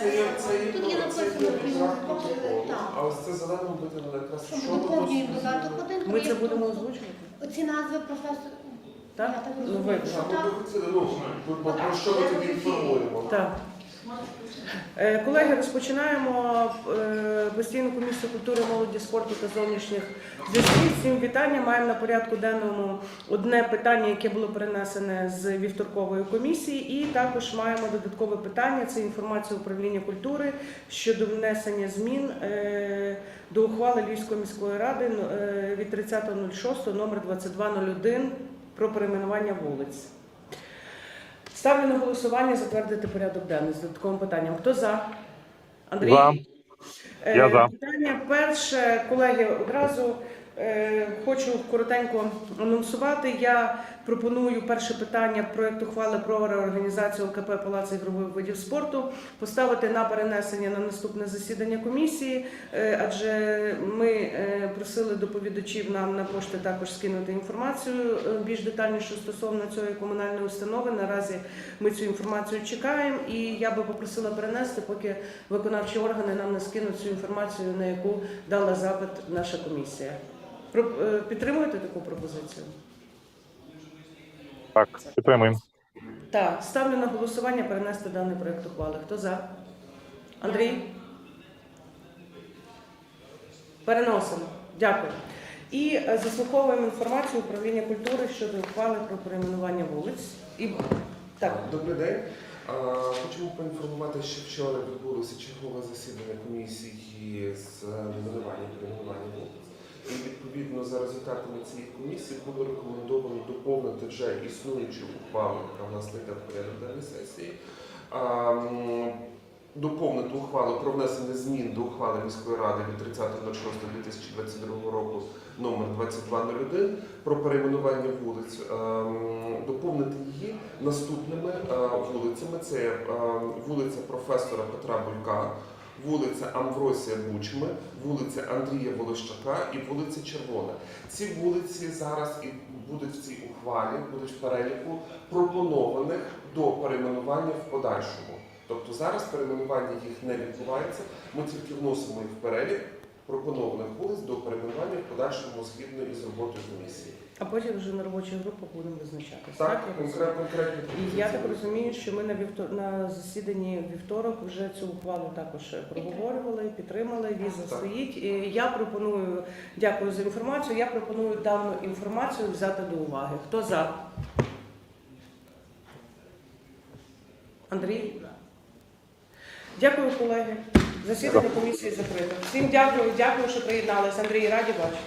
Це є, це є, Тут є це є написано контракт «Прийом протоколу, так. а ось це зеленим на якраз Що що ми доповнюємо воно додаток один, Ми це будемо озвучувати? Оці назви професор. Так? Я так Ну, розумію, ви- що Саме так. до- це, ну, про- про про що ми тоді інформуємо? Так. Е, Колеги, розпочинаємо е, постійну комісію культури, молоді, спорту та зовнішніх зв'язків. Всім вітання. Маємо на порядку денному одне питання, яке було перенесене з вівторкової комісії, і також маємо додаткове питання. Це інформація управління культури щодо внесення змін е, до ухвали Львівської міської ради від 30.06 номер 2201 про перейменування вулиць. Ставлю на голосування затвердити порядок денний з додатковим питанням. Хто за? Андрій? За. Е, Я за. Питання перше, колеги, одразу хочу коротенько анонсувати. Я пропоную перше питання проєкту ухвали про реорганізацію ЛКП Палац ігрових видів спорту поставити на перенесення на наступне засідання комісії, е, адже ми е, просили доповідачів нам на пошти також скинути інформацію е, більш детальніше стосовно цієї комунальної установи. Наразі ми цю інформацію чекаємо, і я би попросила перенести, поки виконавчі органи нам не скинуть цю інформацію, на яку дала запит наша комісія. Е, Підтримуєте таку пропозицію? Так, підтримуємо. Так, ставлю на голосування перенести даний проєкт ухвали. Хто за? Андрій? Переносимо. Дякую. І е, заслуховуємо інформацію управління культури щодо ухвали про перейменування вулиць. І так, Добрий день. Хочемо поінформувати, що вчора відбулося чергове засідання комісії з номінування перейменування вулиць. Відповідно за результатами цієї комісії було рекомендовано доповнити вже існуючу ухвалу, яка в нас йде в порядок денної сесії. Доповнити ухвалу про внесення змін до ухвали міської ради від 30.06.2022 року номер 2201 про перейменування вулиць, доповнити її наступними вулицями. Це вулиця професора Петра Булька, вулиця Амвросія Бучми, вулиця Андрія Волощака і вулиця Червона. Ці вулиці зараз і будуть в цій ухвалі, будуть в переліку пропонованих до перейменування в подальшому. Тобто зараз перейменування їх не відбувається. Ми тільки вносимо їх в перелік пропонованих вулиць до перейменування в подальшому згідно із роботою комісії. а потім вже на робочих групах будемо визначатися. Так, розумію? конкретно І я так розумію, що ми на вівтор... на засіданні вівторок вже цю ухвалу також проговорювали, підтримали. Віза Так. стоїть. І я пропоную, дякую за інформацію. Я пропоную дану інформацію взяти до уваги. Хто за? Андрій? Дякую, колеги. Засідання комісії закрито. Всім дякую, дякую, що приєдналися. Андрій, раді бачити.